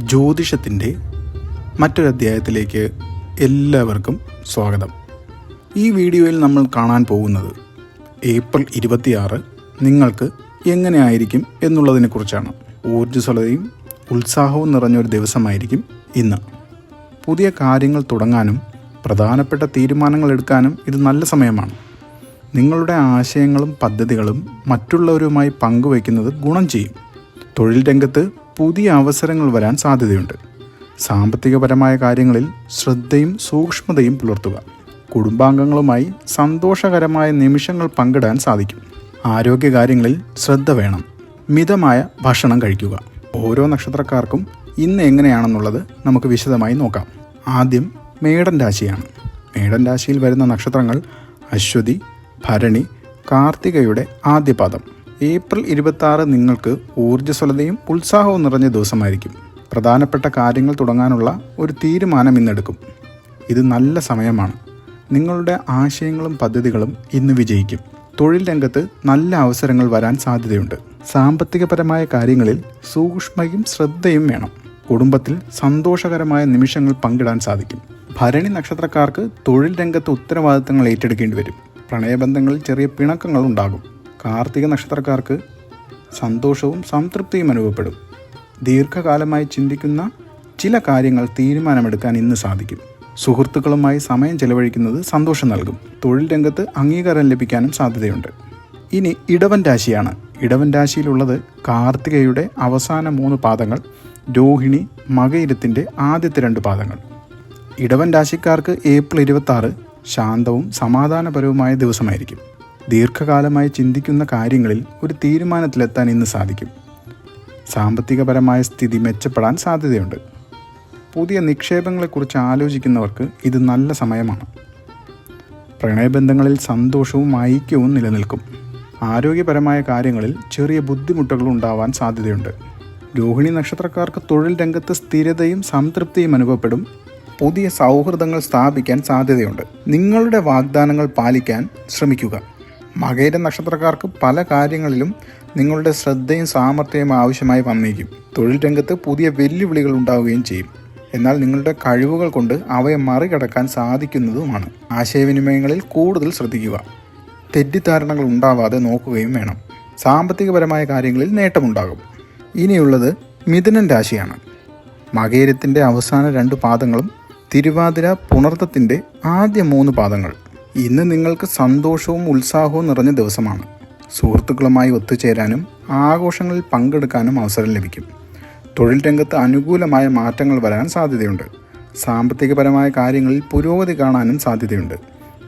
ജ്യോതിഷത്തിന്റെ മറ്റൊരധ്യായത്തിലേക്ക് എല്ലാവർക്കും സ്വാഗതം. ഈ വീഡിയോയിൽ നമ്മൾ കാണാൻ പോകുന്നത് ഏപ്രിൽ ഇരുപത്തിയാറ് നിങ്ങൾക്ക് എങ്ങനെയായിരിക്കും എന്നുള്ളതിനെക്കുറിച്ചാണ് ഊർജസ്വലതയും ഉത്സാഹവും നിറഞ്ഞൊരു ദിവസമായിരിക്കും ഇന്ന്. പുതിയ കാര്യങ്ങൾ തുടങ്ങാനും പ്രധാനപ്പെട്ട തീരുമാനങ്ങൾ എടുക്കാനും ഇത് നല്ല സമയമാണ്. നിങ്ങളുടെ ആശയങ്ങളും പദ്ധതികളും മറ്റുള്ളവരുമായി പങ്കുവയ്ക്കുന്നത് ഗുണം ചെയ്യും. തൊഴിൽ രംഗത്ത് പുതിയ അവസരങ്ങൾ വരാൻ സാധ്യതയുണ്ട്. സാമ്പത്തികപരമായ കാര്യങ്ങളിൽ ശ്രദ്ധയും സൂക്ഷ്മതയും പുലർത്തുക. കുടുംബാംഗങ്ങളുമായി സന്തോഷകരമായ നിമിഷങ്ങൾ പങ്കിടാൻ സാധിക്കും. ആരോഗ്യകാര്യങ്ങളിൽ ശ്രദ്ധ വേണം. മിതമായ ഭക്ഷണം കഴിക്കുക. ഓരോ നക്ഷത്രക്കാർക്കും ഇന്ന് എങ്ങനെയാണെന്നുള്ളത് നമുക്ക് വിശദമായി നോക്കാം. ആദ്യം മേടൻ രാശിയാണ്. മേടൻ രാശിയിൽ വരുന്ന നക്ഷത്രങ്ങൾ അശ്വതി ഭരണി കാർത്തികയുടെ ആദ്യ പാദം ഏപ്രിൽ ഇരുപത്തി നിങ്ങൾക്ക് ഊർജസ്വലതയും ഉത്സാഹവും നിറഞ്ഞ ദിവസമായിരിക്കും. പ്രധാനപ്പെട്ട കാര്യങ്ങൾ തുടങ്ങാനുള്ള ഒരു തീരുമാനം ഇന്നെടുക്കും. ഇത് നല്ല സമയമാണ്. നിങ്ങളുടെ ആശയങ്ങളും പദ്ധതികളും ഇന്ന് വിജയിക്കും. തൊഴിൽ രംഗത്ത് നല്ല അവസരങ്ങൾ വരാൻ സാധ്യതയുണ്ട്. സാമ്പത്തികപരമായ കാര്യങ്ങളിൽ സൂക്ഷ്മയും ശ്രദ്ധയും വേണം. കുടുംബത്തിൽ സന്തോഷകരമായ നിമിഷങ്ങൾ പങ്കിടാൻ സാധിക്കും. ഭരണി നക്ഷത്രക്കാർക്ക് തൊഴിൽ രംഗത്ത് ഉത്തരവാദിത്തങ്ങൾ ഏറ്റെടുക്കേണ്ടി വരും. പ്രണയബന്ധങ്ങളിൽ ചെറിയ പിണക്കങ്ങൾ ഉണ്ടാകും. കാർത്തിക നക്ഷത്രക്കാർക്ക് സന്തോഷവും സംതൃപ്തിയും അനുഭവപ്പെടും. ദീർഘകാലമായി ചിന്തിക്കുന്ന ചില കാര്യങ്ങൾ തീരുമാനമെടുക്കാൻ ഇന്ന് സാധിക്കും. സുഹൃത്തുക്കളുമായി സമയം ചെലവഴിക്കുന്നത് സന്തോഷം നൽകും. തൊഴിൽ രംഗത്ത് അംഗീകാരം ലഭിക്കാനും സാധ്യതയുണ്ട്. ഇനി ഇടവൻ രാശിയാണ്. ഇടവൻ രാശിയിലുള്ളത് കാർത്തികയുടെ അവസാന മൂന്ന് പാദങ്ങൾ രോഹിണി മകയിരത്തിന്റെ ആദ്യത്തെ രണ്ട് പാദങ്ങൾ. ഇടവൻ രാശിക്കാർക്ക് ഏപ്രിൽ ഇരുപത്തി ശാന്തവും സമാധാനപരവുമായ ദിവസമായിരിക്കും. ദീർഘകാലമായി ചിന്തിക്കുന്ന കാര്യങ്ങളിൽ ഒരു തീരുമാനത്തിലെത്താൻ ഇന്ന് സാധിക്കും. സാമ്പത്തികപരമായ സ്ഥിതി മെച്ചപ്പെടാൻ സാധ്യതയുണ്ട്. പുതിയ നിക്ഷേപങ്ങളെക്കുറിച്ച് ആലോചിക്കുന്നവർക്ക് ഇത് നല്ല സമയമാണ്. പ്രണയബന്ധങ്ങളിൽ സന്തോഷവും ഐക്യവും നിലനിൽക്കും. ആരോഗ്യപരമായ കാര്യങ്ങളിൽ ചെറിയ ബുദ്ധിമുട്ടുകൾ ഉണ്ടാവാൻ സാധ്യതയുണ്ട്. രോഹിണി നക്ഷത്രക്കാർക്ക് തൊഴിൽ രംഗത്ത് സ്ഥിരതയും സംതൃപ്തിയും അനുഭവപ്പെടും. പുതിയ സൗഹൃദങ്ങൾ സ്ഥാപിക്കാൻ സാധ്യതയുണ്ട്. നിങ്ങളുടെ വാഗ്ദാനങ്ങൾ പാലിക്കാൻ ശ്രമിക്കുക. മകേര നക്ഷത്രക്കാർക്ക് പല കാര്യങ്ങളിലും നിങ്ങളുടെ ശ്രദ്ധയും സാമർഥ്യവും ആവശ്യമായി വന്നേക്കും. തൊഴിൽ രംഗത്ത് പുതിയ വെല്ലുവിളികൾ ഉണ്ടാവുകയും ചെയ്യും. എന്നാൽ നിങ്ങളുടെ കഴിവുകൾ കൊണ്ട് അവയെ മറികടക്കാൻ സാധിക്കുന്നതുമാണ്. ആശയവിനിമയങ്ങളിൽ കൂടുതൽ ശ്രദ്ധിക്കുക. തെറ്റിദ്ധാരണകൾ ഉണ്ടാവാതെ നോക്കുകയും വേണം. സാമ്പത്തികപരമായ കാര്യങ്ങളിൽ നേട്ടമുണ്ടാകും. ഇനിയുള്ളത് മിഥുനൻ രാശിയാണ്. മകേരത്തിന്റെ അവസാന രണ്ട് പാദങ്ങളും തിരുവാതിര പുണർത്തത്തിന്റെ ആദ്യ മൂന്ന് പാദങ്ങൾ. ഇന്ന് നിങ്ങൾക്ക് സന്തോഷവും ഉത്സാഹവും നിറഞ്ഞ ദിവസമാണ്. സുഹൃത്തുക്കളുമായി ഒത്തുചേരാനും ആഘോഷങ്ങളിൽ പങ്കെടുക്കാനും അവസരം ലഭിക്കും. തൊഴിൽ രംഗത്ത് അനുകൂലമായ മാറ്റങ്ങൾ വരാൻ സാധ്യതയുണ്ട്. സാമ്പത്തികപരമായ കാര്യങ്ങളിൽ പുരോഗതി കാണാനും സാധ്യതയുണ്ട്.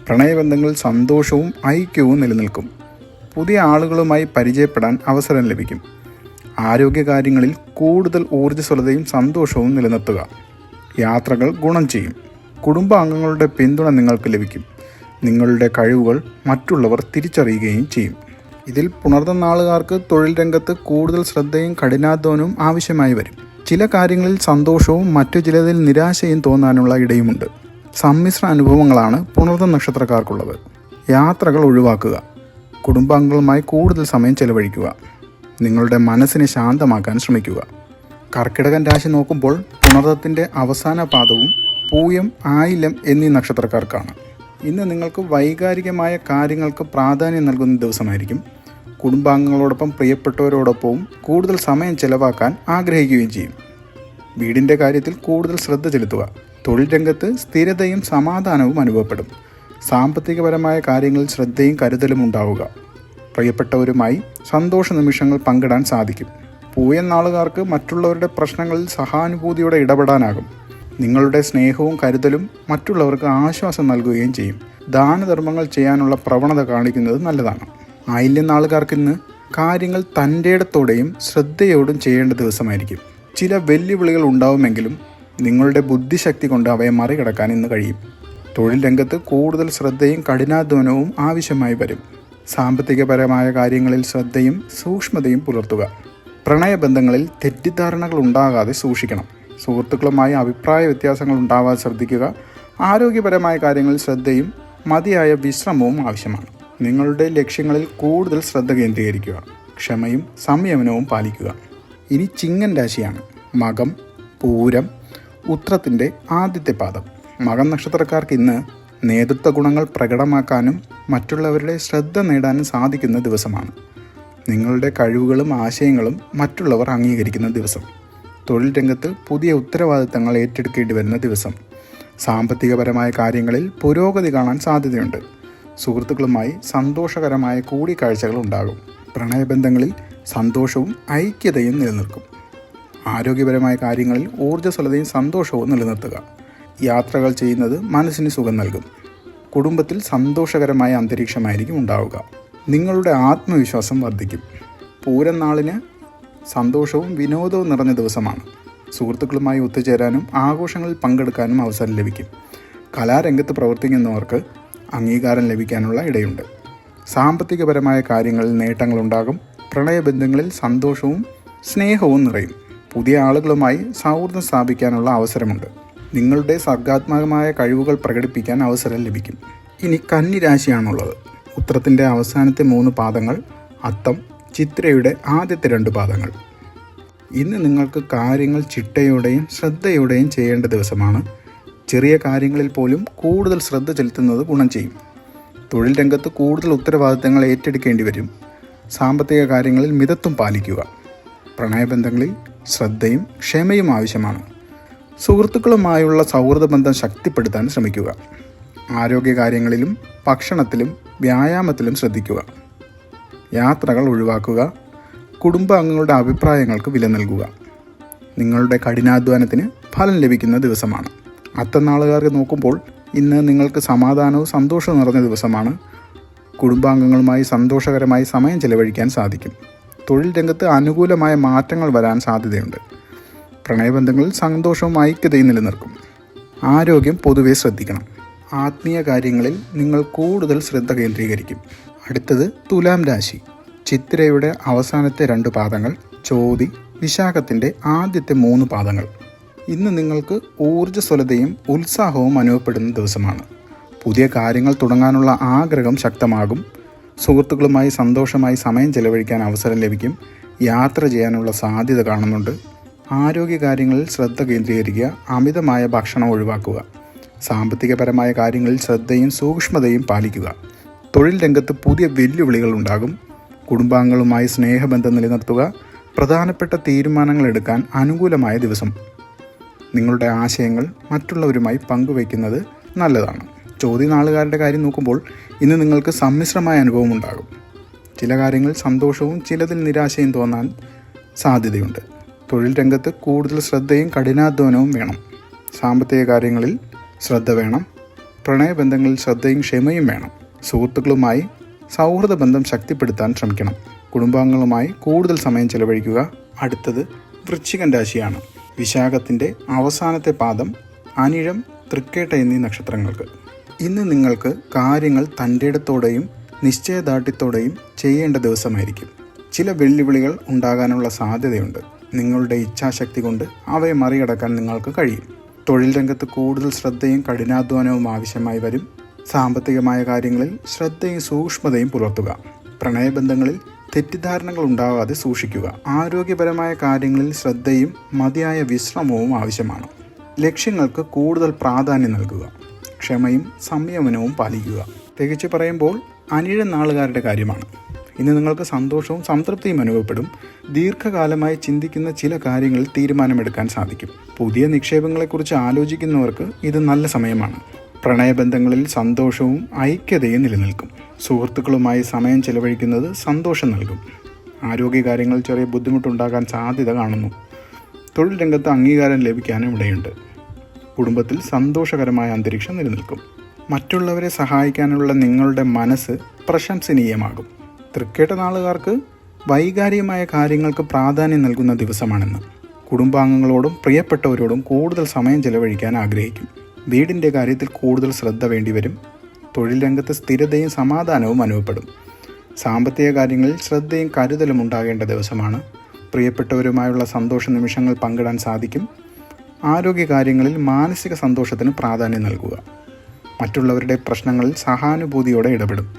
പ്രണയബന്ധങ്ങളിൽ സന്തോഷവും ഐക്യവും നിലനിൽക്കും. പുതിയ ആളുകളുമായി പരിചയപ്പെടാൻ അവസരം ലഭിക്കും. ആരോഗ്യകാര്യങ്ങളിൽ കൂടുതൽ ഊർജസ്വലതയും സന്തോഷവും നിലനിർത്തുക. യാത്രകൾ ഗുണം ചെയ്യും. കുടുംബാംഗങ്ങളുടെ പിന്തുണ നിങ്ങൾക്ക് ലഭിക്കും. നിങ്ങളുടെ കഴിവുകൾ മറ്റുള്ളവർ തിരിച്ചറിയുകയും ചെയ്യും. ഇതിൽ പുണർന്ന നാളുകാർക്ക് തൊഴിൽ രംഗത്ത് കൂടുതൽ ശ്രദ്ധയും കഠിനാധ്വാനവും ആവശ്യമായി വരും. ചില കാര്യങ്ങളിൽ സന്തോഷവും മറ്റു ചിലതിൽ നിരാശയും തോന്നാനുള്ള ഇടയുമുണ്ട്. സമ്മിശ്ര അനുഭവങ്ങളാണ് പുണർന്ന നക്ഷത്രക്കാർക്കുള്ളത്. യാത്രകൾ ഒഴിവാക്കുക. കുടുംബാംഗങ്ങളുമായി കൂടുതൽ സമയം ചെലവഴിക്കുക. നിങ്ങളുടെ മനസ്സിനെ ശാന്തമാക്കാൻ ശ്രമിക്കുക. കർക്കിടകൻ രാശി നോക്കുമ്പോൾ പുണർത്തത്തിന്റെ അവസാന പാദവും പൂയം ആയില്യം എന്നീ നക്ഷത്രക്കാർക്കാണ്. ഇന്ന് നിങ്ങൾക്ക് വൈകാരികമായ കാര്യങ്ങൾക്ക് പ്രാധാന്യം നൽകുന്ന ദിവസമായിരിക്കും. കുടുംബാംഗങ്ങളോടൊപ്പം പ്രിയപ്പെട്ടവരോടൊപ്പവും കൂടുതൽ സമയം ചെലവാക്കാൻ ആഗ്രഹിക്കുകയും ചെയ്യും. വീടിന്റെ കാര്യത്തിൽ കൂടുതൽ ശ്രദ്ധ ചെലുത്തുക. തൊഴിൽ രംഗത്ത് സ്ഥിരതയും സമാധാനവും അനുഭവപ്പെടും. സാമ്പത്തികപരമായ കാര്യങ്ങളിൽ ശ്രദ്ധയും കരുതലും ഉണ്ടാവുക. പ്രിയപ്പെട്ടവരുമായി സന്തോഷ നിമിഷങ്ങൾ പങ്കിടാൻ സാധിക്കും. പൂയൻ നാളുകാർക്ക് മറ്റുള്ളവരുടെ പ്രശ്നങ്ങളിൽ സഹാനുഭൂതിയോടെ ഇടപെടാനാകും. നിങ്ങളുടെ സ്നേഹവും കരുതലും മറ്റുള്ളവർക്ക് ആശ്വാസം നൽകുകയും ചെയ്യും. ദാനധർമ്മങ്ങൾ ചെയ്യാനുള്ള പ്രവണത കാണിക്കുന്നത് നല്ലതാണ്. ആയില്യം നാളുകാർക്ക് ഇന്ന് കാര്യങ്ങൾ തന്റെ ഇടത്തോടെയും ശ്രദ്ധയോടും ചെയ്യേണ്ട ദിവസമായിരിക്കും. ചില വെല്ലുവിളികൾ ഉണ്ടാവുമെങ്കിലും നിങ്ങളുടെ ബുദ്ധിശക്തി കൊണ്ട് അവയെ മറികടക്കാൻ ഇന്ന് കഴിയും. തൊഴിൽ രംഗത്ത് കൂടുതൽ ശ്രദ്ധയും കഠിനാധ്വാനവും ആവശ്യമായി വരും. സാമ്പത്തികപരമായ കാര്യങ്ങളിൽ ശ്രദ്ധയും സൂക്ഷ്മതയും പുലർത്തുക. പ്രണയബന്ധങ്ങളിൽ തെറ്റിദ്ധാരണകൾ ഉണ്ടാകാതെ സൂക്ഷിക്കണം. സുഹൃത്തുക്കളുമായി അഭിപ്രായ വ്യത്യാസങ്ങൾ ഉണ്ടാവാതെ ശ്രദ്ധിക്കുക. ആരോഗ്യപരമായ കാര്യങ്ങളിൽ ശ്രദ്ധയും മതിയായ വിശ്രമവും ആവശ്യമാണ്. നിങ്ങളുടെ ലക്ഷ്യങ്ങളിൽ കൂടുതൽ ശ്രദ്ധ കേന്ദ്രീകരിക്കുക. ക്ഷമയും സംയമനവും പാലിക്കുക. ഇനി ചിങ്ങൻ രാശിയാണ്. മകം പൂരം ഉത്രത്തിന്റെ ആദ്യത്തെ പാദം. മകം നക്ഷത്രക്കാർക്ക് ഇന്ന് നേതൃത്വ ഗുണങ്ങൾ പ്രകടമാക്കാനും മറ്റുള്ളവരുടെ ശ്രദ്ധ നേടാനും സാധിക്കുന്ന ദിവസമാണ്. നിങ്ങളുടെ കഴിവുകളും ആശയങ്ങളും മറ്റുള്ളവർ അംഗീകരിക്കുന്ന ദിവസം. തൊഴിൽ രംഗത്ത് പുതിയ ഉത്തരവാദിത്തങ്ങൾ ഏറ്റെടുക്കേണ്ടി വരുന്ന ദിവസം. സാമ്പത്തികപരമായ കാര്യങ്ങളിൽ പുരോഗതി കാണാൻ സാധ്യതയുണ്ട്. സുഹൃത്തുക്കളുമായി സന്തോഷകരമായ കൂടിക്കാഴ്ചകൾ ഉണ്ടാകും. പ്രണയബന്ധങ്ങളിൽ സന്തോഷവും ഐക്യതയും നിലനിൽക്കും. ആരോഗ്യപരമായ കാര്യങ്ങളിൽ ഊർജസ്വലതയും സന്തോഷവും നിലനിർത്തുക. യാത്രകൾ ചെയ്യുന്നത് മനസ്സിന് സുഖം നൽകും. കുടുംബത്തിൽ സന്തോഷകരമായ അന്തരീക്ഷമായിരിക്കും ഉണ്ടാവുക. നിങ്ങളുടെ ആത്മവിശ്വാസം വർദ്ധിക്കും. പൂരം നാളിന് സന്തോഷവും വിനോദവും നിറഞ്ഞ ദിവസമാണ്. സുഹൃത്തുക്കളുമായി ഒത്തുചേരാനും ആഘോഷങ്ങളിൽ പങ്കെടുക്കാനും അവസരം ലഭിക്കും. കലാരംഗത്ത് പ്രവർത്തിക്കുന്നവർക്ക് അംഗീകാരം ലഭിക്കാനുള്ള ഇടയുണ്ട്. സാമ്പത്തികപരമായ കാര്യങ്ങളിൽ നേട്ടങ്ങളുണ്ടാകും. പ്രണയബന്ധങ്ങളിൽ സന്തോഷവും സ്നേഹവും നിറയും. പുതിയ ആളുകളുമായി സൗഹൃദം സ്ഥാപിക്കാനുള്ള അവസരമുണ്ട്. നിങ്ങളുടെ സർഗാത്മകമായ കഴിവുകൾ പ്രകടിപ്പിക്കാൻ അവസരം ലഭിക്കും. ഇനി കന്നിരാശിയാണുള്ളത്. ഉത്രത്തിന്റെ അവസാനത്തെ മൂന്ന് പാദങ്ങൾ അത്തം ചിത്രയുടെ ആദ്യത്തെ രണ്ട് പാദങ്ങൾ. ഇന്ന് നിങ്ങൾക്ക് കാര്യങ്ങൾ ചിട്ടയോടെയും ശ്രദ്ധയോടെയും ചെയ്യേണ്ട ദിവസമാണ്. ചെറിയ കാര്യങ്ങളിൽ പോലും കൂടുതൽ ശ്രദ്ധ ചെലുത്തുന്നത് ഗുണം ചെയ്യും. തൊഴിൽ രംഗത്ത് കൂടുതൽ ഉത്തരവാദിത്തങ്ങൾ ഏറ്റെടുക്കേണ്ടി വരും. സാമ്പത്തിക കാര്യങ്ങളിൽ മിതത്വം പാലിക്കുക. പ്രണയബന്ധങ്ങളിൽ ശ്രദ്ധയും ക്ഷമയും ആവശ്യമാണ്. സുഹൃത്തുക്കളുമായുള്ള സൗഹൃദ ബന്ധം ശക്തിപ്പെടുത്താൻ ശ്രമിക്കുക. ആരോഗ്യകാര്യങ്ങളിലും ഭക്ഷണത്തിലും വ്യായാമത്തിലും ശ്രദ്ധിക്കുക. യാത്രകൾ ഒഴിവാക്കുക കുടുംബാംഗങ്ങളുടെ അഭിപ്രായങ്ങൾക്ക് വില നൽകുക. നിങ്ങളുടെ കഠിനാധ്വാനത്തിന് ഫലം ലഭിക്കുന്ന ദിവസമാണ്. അത്തനാളുകാർക്ക് നോക്കുമ്പോൾ ഇന്ന് നിങ്ങൾക്ക് സമാധാനവും സന്തോഷവും നിറഞ്ഞ ദിവസമാണ്. കുടുംബാംഗങ്ങളുമായി സന്തോഷകരമായി സമയം ചെലവഴിക്കാൻ സാധിക്കും. തൊഴിൽ രംഗത്ത് അനുകൂലമായ മാറ്റങ്ങൾ വരാൻ സാധ്യതയുണ്ട്. പ്രണയബന്ധങ്ങളിൽ സന്തോഷവും ഐക്യതയും നിലനിർത്തും ആരോഗ്യം പൊതുവെ ശ്രദ്ധിക്കണം. ആത്മീയ കാര്യങ്ങളിൽ നിങ്ങൾ കൂടുതൽ ശ്രദ്ധ കേന്ദ്രീകരിക്കും. അടുത്തത് തുലാം രാശി. ചിത്രയുടെ അവസാനത്തെ രണ്ട് പാദങ്ങൾ ചോതി വിശാഖത്തിന്റെ ആദ്യത്തെ മൂന്ന് പാദങ്ങൾ. ഇന്ന് നിങ്ങൾക്ക് ഊർജസ്വലതയും ഉത്സാഹവും അനുഭവപ്പെടുന്ന ദിവസമാണ്. പുതിയ കാര്യങ്ങൾ തുടങ്ങാനുള്ള ആഗ്രഹം ശക്തമാകും. സുഹൃത്തുക്കളുമായി സന്തോഷമായി സമയം ചെലവഴിക്കാൻ അവസരം ലഭിക്കും. യാത്ര ചെയ്യാനുള്ള സാധ്യത കാണുന്നുണ്ട്. ആരോഗ്യകാര്യങ്ങളിൽ ശ്രദ്ധ കേന്ദ്രീകരിക്കുക അമിതമായ ഭക്ഷണം ഒഴിവാക്കുക സാമ്പത്തികപരമായ കാര്യങ്ങളിൽ ശ്രദ്ധയും സൂക്ഷ്മതയും പാലിക്കുക. തൊഴിൽ രംഗത്ത് പുതിയ വെല്ലുവിളികൾ ഉണ്ടാകും. കുടുംബാംഗങ്ങളുമായി സ്നേഹബന്ധം നിലനിർത്തുക പ്രധാനപ്പെട്ട തീരുമാനങ്ങൾ എടുക്കാൻ അനുകൂലമായ ദിവസം. നിങ്ങളുടെ ആശയങ്ങൾ മറ്റുള്ളവരുമായി പങ്കുവയ്ക്കുന്നത് നല്ലതാണ്. ചോദ്യനാളുകാരുടെ കാര്യം നോക്കുമ്പോൾ ഇന്ന് നിങ്ങൾക്ക് സമ്മിശ്രമായ അനുഭവം ഉണ്ടാകും. ചില കാര്യങ്ങൾ സന്തോഷവും ചിലതിൽ നിരാശയും തോന്നാൻ സാധ്യതയുണ്ട്. തൊഴിൽ രംഗത്ത് കൂടുതൽ ശ്രദ്ധയും കഠിനാധ്വാനവും വേണം. സാമ്പത്തിക കാര്യങ്ങളിൽ ശ്രദ്ധ വേണം. പ്രണയബന്ധങ്ങളിൽ ശ്രദ്ധയും ക്ഷമയും വേണം. സുഹൃത്തുക്കളുമായി സൗഹൃദ ബന്ധം ശക്തിപ്പെടുത്താൻ ശ്രമിക്കണം. കുടുംബാംഗങ്ങളുമായി കൂടുതൽ സമയം ചെലവഴിക്കുക അടുത്തത് വൃശ്ചികൻ രാശിയാണ്. വിശാഖത്തിന്റെ അവസാനത്തെ പാദം അനിഴം തൃക്കേട്ട എന്നീ നക്ഷത്രങ്ങൾക്ക്. ഇന്ന് നിങ്ങൾക്ക് കാര്യങ്ങൾ തന്റെ ഇടത്തോടെയും നിശ്ചയദാർഢ്യത്തോടെയും ചെയ്യേണ്ട ദിവസമായിരിക്കും. ചില വെല്ലുവിളികൾ ഉണ്ടാകാനുള്ള സാധ്യതയുണ്ട്. നിങ്ങളുടെ ഇച്ഛാശക്തി കൊണ്ട് അവയെ മറികടക്കാൻ നിങ്ങൾക്ക് കഴിയും. തൊഴിൽ രംഗത്ത് കൂടുതൽ ശ്രദ്ധയും കഠിനാധ്വാനവും ആവശ്യമായി വരും. സാമ്പത്തികമായ കാര്യങ്ങളിൽ ശ്രദ്ധയും സൂക്ഷ്മതയും പുലർത്തുക. പ്രണയബന്ധങ്ങളിൽ തെറ്റിദ്ധാരണകൾ ഉണ്ടാവാതെ സൂക്ഷിക്കുക. ആരോഗ്യപരമായ കാര്യങ്ങളിൽ ശ്രദ്ധയും മതിയായ വിശ്രമവും ആവശ്യമാണ്. ലക്ഷ്യങ്ങൾക്ക് കൂടുതൽ പ്രാധാന്യം നൽകുക. ക്ഷമയും സംയമനവും പാലിക്കുക. തികച്ചു പറയുമ്പോൾ അനിഴ നാളുകാരുടെ കാര്യമാണ്. ഇന്ന് നിങ്ങൾക്ക് സന്തോഷവും സംതൃപ്തിയും അനുഭവപ്പെടും. ദീർഘകാലമായി ചിന്തിക്കുന്ന ചില കാര്യങ്ങളിൽ തീരുമാനമെടുക്കാൻ സാധിക്കും. പുതിയ നിക്ഷേപങ്ങളെക്കുറിച്ച് ആലോചിക്കുന്നവർക്ക് ഇത് നല്ല സമയമാണ്. പ്രണയബന്ധങ്ങളിൽ സന്തോഷവും ഐക്യതയും നിലനിൽക്കും. സുഹൃത്തുക്കളുമായി സമയം ചെലവഴിക്കുന്നത് സന്തോഷം നൽകും. ആരോഗ്യകാര്യങ്ങളിൽ ചെറിയ ബുദ്ധിമുട്ടുണ്ടാകാൻ സാധ്യത കാണുന്നു. തൊഴിൽ രംഗത്ത് അംഗീകാരം ലഭിക്കാനും ഇടയുണ്ട്. കുടുംബത്തിൽ സന്തോഷകരമായ അന്തരീക്ഷം നിലനിൽക്കും. മറ്റുള്ളവരെ സഹായിക്കാനുള്ള നിങ്ങളുടെ മനസ്സ് പ്രശംസനീയമാകും. തൃക്കേട്ട നാളുകാർക്ക് വൈകാരികമായ കാര്യങ്ങൾക്ക് പ്രാധാന്യം നൽകുന്ന ദിവസമാണെന്ന് കുടുംബാംഗങ്ങളോടും പ്രിയപ്പെട്ടവരോടും കൂടുതൽ സമയം ചെലവഴിക്കാൻ ആഗ്രഹിക്കും. വീടിന്റെ കാര്യത്തിൽ കൂടുതൽ ശ്രദ്ധ വേണ്ടിവരും. തൊഴിൽ രംഗത്ത് സ്ഥിരതയും സമാധാനവും അനുഭവപ്പെടും. സാമ്പത്തിക കാര്യങ്ങളിൽ ശ്രദ്ധയും കരുതലും ഉണ്ടാകേണ്ട ദിവസമാണ്. പ്രിയപ്പെട്ടവരുമായുള്ള സന്തോഷ നിമിഷങ്ങൾ പങ്കിടാൻ സാധിക്കും. ആരോഗ്യകാര്യങ്ങളിൽ മാനസിക സന്തോഷത്തിന് പ്രാധാന്യം നൽകുക. മറ്റുള്ളവരുടെ പ്രശ്നങ്ങളിൽ സഹാനുഭൂതിയോടെ ഇടപെടും.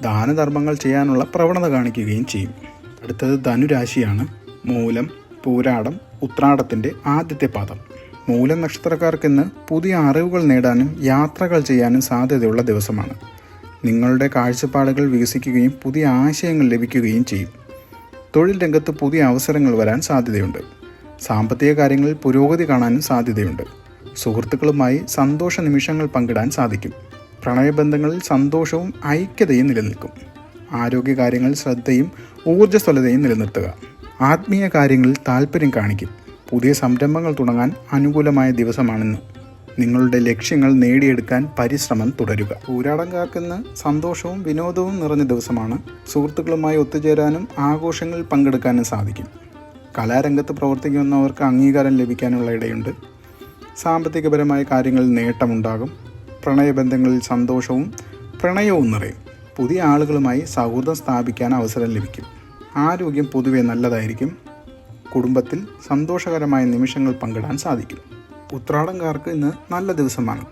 ദാനധർമ്മങ്ങൾ ചെയ്യാനുള്ള പ്രവണത കാണിക്കുകയും ചെയ്യും. അടുത്തത് ധനുരാശിയാണ്. മൂലം പൂരാടം ഉത്രാടത്തിന്റെ ആദ്യത്തെ പാദം. മൂലം നക്ഷത്രക്കാർക്കിന്ന് പുതിയ അറിവുകൾ നേടാനും യാത്രകൾ ചെയ്യാനും സാധ്യതയുള്ള ദിവസമാണ്. നിങ്ങളുടെ കാഴ്ചപ്പാടുകൾ വികസിക്കുകയും പുതിയ ആശയങ്ങൾ ലഭിക്കുകയും ചെയ്യും. തൊഴിൽ രംഗത്ത് പുതിയ അവസരങ്ങൾ വരാൻ സാധ്യതയുണ്ട്. സാമ്പത്തിക കാര്യങ്ങളിൽ പുരോഗതി കാണാനും സാധ്യതയുണ്ട്. സുഹൃത്തുക്കളുമായി സന്തോഷ നിമിഷങ്ങൾ പങ്കിടാൻ സാധിക്കും. പ്രണയബന്ധങ്ങളിൽ സന്തോഷവും ഐക്യതയും നിലനിൽക്കും. ആരോഗ്യകാര്യങ്ങളിൽ ശ്രദ്ധയും ഊർജസ്വലതയും നിലനിർത്തുക. ആത്മീയ കാര്യങ്ങളിൽ താല്പര്യം കാണിക്കും. പുതിയ സംരംഭങ്ങൾ തുടങ്ങാൻ അനുകൂലമായ ദിവസമാണെന്ന്. നിങ്ങളുടെ ലക്ഷ്യങ്ങൾ നേടിയെടുക്കാൻ പരിശ്രമം തുടരുക. ഊരാടങ്കാക്കുന്ന സന്തോഷവും വിനോദവും നിറഞ്ഞ ദിവസമാണ്. സുഹൃത്തുക്കളുമായി ഒത്തുചേരാനും ആഘോഷങ്ങളിൽ പങ്കെടുക്കാനും സാധിക്കും. കലാരംഗത്ത് പ്രവർത്തിക്കുന്നവർക്ക് അംഗീകാരം ലഭിക്കാനുള്ള ഇടയുണ്ട്. സാമ്പത്തികപരമായ കാര്യങ്ങളിൽ നേട്ടമുണ്ടാകും. പ്രണയബന്ധങ്ങളിൽ സന്തോഷവും പ്രണയവും നിറയും. പുതിയ ആളുകളുമായി സൗഹൃദം സ്ഥാപിക്കാൻ അവസരം ലഭിക്കും. ആരോഗ്യം പൊതുവെ നല്ലതായിരിക്കും. കുടുംബത്തിൽ സന്തോഷകരമായ നിമിഷങ്ങൾ പങ്കിടാൻ സാധിക്കും. ഉത്രാടംകാർക്ക് ഇന്ന് നല്ല ദിവസമാണ്.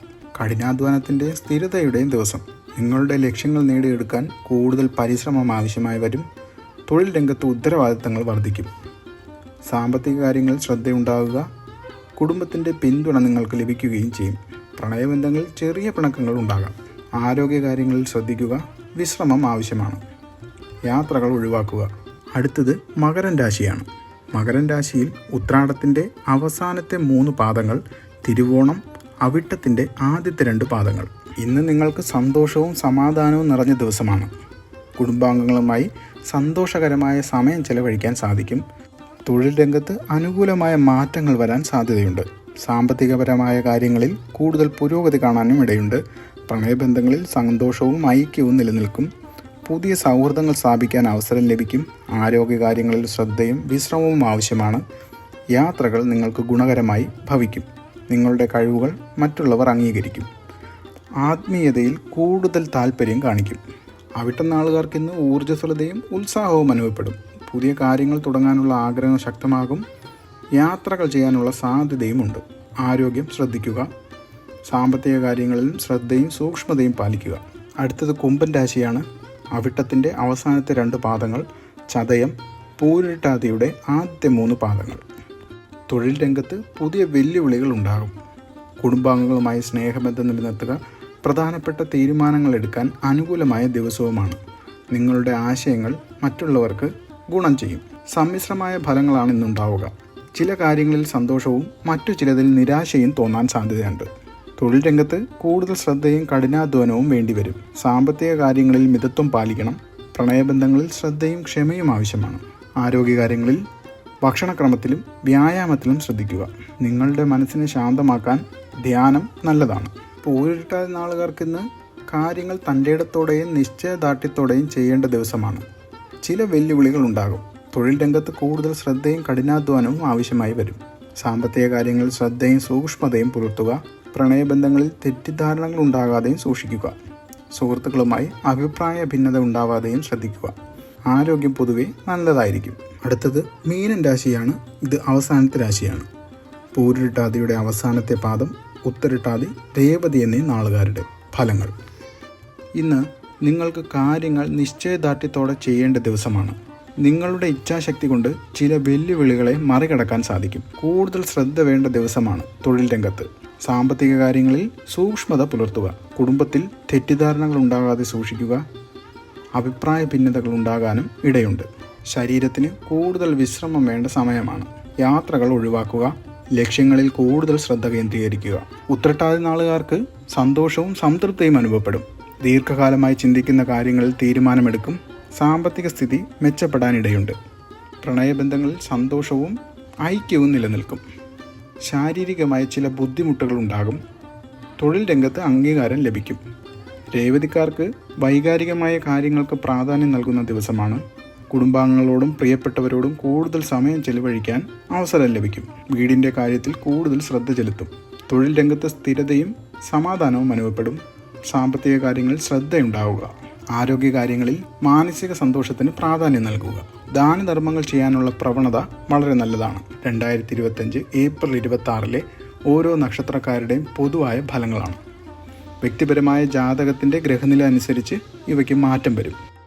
കഠിനാധ്വാനത്തിന്റെ സ്ഥിരതയുടെയും ദിവസം. നിങ്ങളുടെ ലക്ഷ്യങ്ങൾ നേടിയെടുക്കാൻ കൂടുതൽ പരിശ്രമം ആവശ്യമായി വരും. തൊഴിൽ രംഗത്ത് ഉത്തരവാദിത്തങ്ങൾ വർദ്ധിക്കും. സാമ്പത്തിക കാര്യങ്ങൾ ശ്രദ്ധയുണ്ടാകുക കുടുംബത്തിന്റെ പിന്തുണ നിങ്ങൾക്ക് ലഭിക്കുകയും ചെയ്യും. പ്രണയബന്ധങ്ങളിൽ ചെറിയ പിണക്കങ്ങൾ ഉണ്ടാകാം. ആരോഗ്യകാര്യങ്ങളിൽ ശ്രദ്ധിക്കുക. വിശ്രമം ആവശ്യമാണ്. യാത്രകൾ ഒഴിവാക്കുക. അടുത്തത് മകരൻ രാശിയാണ്. മകരൻ രാശിയിൽ ഉത്രാടത്തിന്റെ അവസാനത്തെ മൂന്ന് പാദങ്ങൾ തിരുവോണം അവിട്ടത്തിന്റെ ആദ്യത്തെ രണ്ട് പാദങ്ങൾ. ഇന്ന് നിങ്ങൾക്ക് സന്തോഷവും സമാധാനവും നിറഞ്ഞ ദിവസമാണ്. കുടുംബാംഗങ്ങളുമായി സന്തോഷകരമായ സമയം ചെലവഴിക്കാൻ സാധിക്കും. തൊഴിൽ രംഗത്ത് അനുകൂലമായ മാറ്റങ്ങൾ വരാൻ സാധ്യതയുണ്ട്. സാമ്പത്തികപരമായ കാര്യങ്ങളിൽ കൂടുതൽ പുരോഗതി കാണാനും ഇടയുണ്ട്. പ്രണയബന്ധങ്ങളിൽ സന്തോഷവും ഐക്യവും നിലനിൽക്കും. പുതിയ സൗഹൃദങ്ങൾ സ്ഥാപിക്കാൻ അവസരം ലഭിക്കും. ആരോഗ്യകാര്യങ്ങളിൽ ശ്രദ്ധയും വിശ്രമവും ആവശ്യമാണ്. യാത്രകൾ നിങ്ങൾക്ക് ഗുണകരമായി ഭവിക്കും. നിങ്ങളുടെ കഴിവുകൾ മറ്റുള്ളവർ അംഗീകരിക്കും. ആത്മീയതയിൽ കൂടുതൽ താല്പര്യം കാണിക്കും. അവിട്ട നാളുകാർക്ക് ഇന്ന് ഊർജസ്വലതയും ഉത്സാഹവും അനുഭവപ്പെടും. പുതിയ കാര്യങ്ങൾ തുടങ്ങാനുള്ള ആഗ്രഹം ശക്തമാകും. യാത്രകൾ ചെയ്യാനുള്ള സാധ്യതയുമുണ്ട് ആരോഗ്യം ശ്രദ്ധിക്കുക. സാമ്പത്തിക കാര്യങ്ങളിലും ശ്രദ്ധയും സൂക്ഷ്മതയും പാലിക്കുക. അടുത്തത് കുംഭൻ രാശിയാണ്. അവിട്ടത്തിന്റെ അവസാനത്തെ രണ്ട് പാദങ്ങൾ ചതയം പൂരിട്ടാതിയുടെ ആദ്യത്തെ മൂന്ന് പാദങ്ങൾ. തൊഴിൽ രംഗത്ത് പുതിയ വെല്ലുവിളികൾ ഉണ്ടാകും. കുടുംബാംഗങ്ങളുമായി സ്നേഹബന്ധം നിലനിർത്തുക പ്രധാനപ്പെട്ട തീരുമാനങ്ങൾ എടുക്കാൻ അനുകൂലമായ ദിവസവുമാണ്. നിങ്ങളുടെ ആശയങ്ങൾ മറ്റുള്ളവർക്ക് ഗുണം ചെയ്യും. സമ്മിശ്രമായ ഫലങ്ങളാണ് ഇന്നുണ്ടാവുക. ചില കാര്യങ്ങളിൽ സന്തോഷവും മറ്റു ചിലതിൽ നിരാശയും തോന്നാൻ സാധ്യതയുണ്ട്. തൊഴിൽ രംഗത്ത് കൂടുതൽ ശ്രദ്ധയും കഠിനാധ്വാനവും വേണ്ടിവരും. സാമ്പത്തിക കാര്യങ്ങളിൽ മിതത്വം പാലിക്കണം. പ്രണയബന്ധങ്ങളിൽ ശ്രദ്ധയും ക്ഷമയും ആവശ്യമാണ്. ആരോഗ്യകാര്യങ്ങളിൽ ഭക്ഷണക്രമത്തിലും വ്യായാമത്തിലും ശ്രദ്ധിക്കുക. നിങ്ങളുടെ മനസ്സിനെ ശാന്തമാക്കാൻ ധ്യാനം നല്ലതാണ്. പോരിട്ടാ നാളുകാർക്ക് ഇന്ന് കാര്യങ്ങൾ തന്റെ ഇടത്തോടെയും നിശ്ചയദാർഢ്യത്തോടെയും ചെയ്യേണ്ട ദിവസമാണ്. ചില വെല്ലുവിളികൾ ഉണ്ടാകും. തൊഴിൽ രംഗത്ത് കൂടുതൽ ശ്രദ്ധയും കഠിനാധ്വാനവും ആവശ്യമായി വരും. സാമ്പത്തിക കാര്യങ്ങളിൽ ശ്രദ്ധയും സൂക്ഷ്മതയും പുലർത്തുക. പ്രണയബന്ധങ്ങളിൽ തെറ്റിദ്ധാരണകൾ ഉണ്ടാകാതെയും സൂക്ഷിക്കുക. സുഹൃത്തുക്കളുമായി അഭിപ്രായ ഭിന്നത ഉണ്ടാവാതെയും ശ്രദ്ധിക്കുക. ആരോഗ്യം പൊതുവെ നല്ലതായിരിക്കും. അടുത്തത് മീനൻ രാശിയാണ്. ഇത് അവസാനത്തെ രാശിയാണ്. പൂരിട്ടാതിയുടെ അവസാനത്തെ പാദം ഉത്തരിട്ടാതി രേവതി എന്നീ നാളുകാരുടെ ഫലങ്ങൾ. ഇന്ന് നിങ്ങൾക്ക് കാര്യങ്ങൾ നിശ്ചയദാർഢ്യത്തോടെ ചെയ്യേണ്ട ദിവസമാണ്. നിങ്ങളുടെ ഇച്ഛാശക്തി കൊണ്ട് ചില വെല്ലുവിളികളെ മറികടക്കാൻ സാധിക്കും. കൂടുതൽ ശ്രദ്ധ വേണ്ട ദിവസമാണ് തൊഴിൽ രംഗത്ത്. സാമ്പത്തിക കാര്യങ്ങളിൽ സൂക്ഷ്മത പുലർത്തുക. കുടുംബത്തിൽ തെറ്റിദ്ധാരണകൾ ഉണ്ടാകാതെ സൂക്ഷിക്കുക. അഭിപ്രായ ഭിന്നതകൾ ഉണ്ടാകാനും ഇടയുണ്ട്. ശരീരത്തിന് കൂടുതൽ വിശ്രമം വേണ്ട സമയമാണ്. യാത്രകൾ ഒഴിവാക്കുക. ലക്ഷ്യങ്ങളിൽ കൂടുതൽ ശ്രദ്ധ കേന്ദ്രീകരിക്കുക. ഉത്രട്ടാതി നാളുകാർക്ക് സന്തോഷവും സംതൃപ്തിയും അനുഭവപ്പെടും. ദീർഘകാലമായി ചിന്തിക്കുന്ന കാര്യങ്ങളിൽ തീരുമാനമെടുക്കും. സാമ്പത്തിക സ്ഥിതി മെച്ചപ്പെടാനിടയുണ്ട്. പ്രണയബന്ധങ്ങളിൽ സന്തോഷവും ഐക്യവും നിലനിൽക്കും. ശാരീരികമായ ചില ബുദ്ധിമുട്ടുകൾ ഉണ്ടാകും തൊഴിൽ രംഗത്ത് അംഗീകാരം ലഭിക്കും. രേവതിക്കാർക്ക് വൈകാരികമായ കാര്യങ്ങൾക്ക് പ്രാധാന്യം നൽകുന്ന ദിവസമാണ്. കുടുംബാംഗങ്ങളോടും പ്രിയപ്പെട്ടവരോടും കൂടുതൽ സമയം ചെലവഴിക്കാൻ അവസരം ലഭിക്കും. വീടിന്റെ കാര്യത്തിൽ കൂടുതൽ ശ്രദ്ധ ചെലുത്തും. തൊഴിൽ രംഗത്ത് സ്ഥിരതയും സമാധാനവും അനുഭവപ്പെടും. സാമ്പത്തിക കാര്യങ്ങളിൽ ശ്രദ്ധയുണ്ടാവുക. ആരോഗ്യകാര്യങ്ങളിൽ മാനസിക സന്തോഷത്തിന് പ്രാധാന്യം നൽകുക. ദാനധർമ്മങ്ങൾ ചെയ്യാനുള്ള പ്രവണത വളരെ നല്ലതാണ്. രണ്ടായിരത്തി ഇരുപത്തഞ്ച് ഏപ്രിൽ ഇരുപത്തി ഓരോ നക്ഷത്രക്കാരുടെയും പൊതുവായ ഫലങ്ങളാണ്. വ്യക്തിപരമായ ജാതകത്തിന്റെ ഗ്രഹനില അനുസരിച്ച് ഇവയ്ക്ക് മാറ്റം വരും.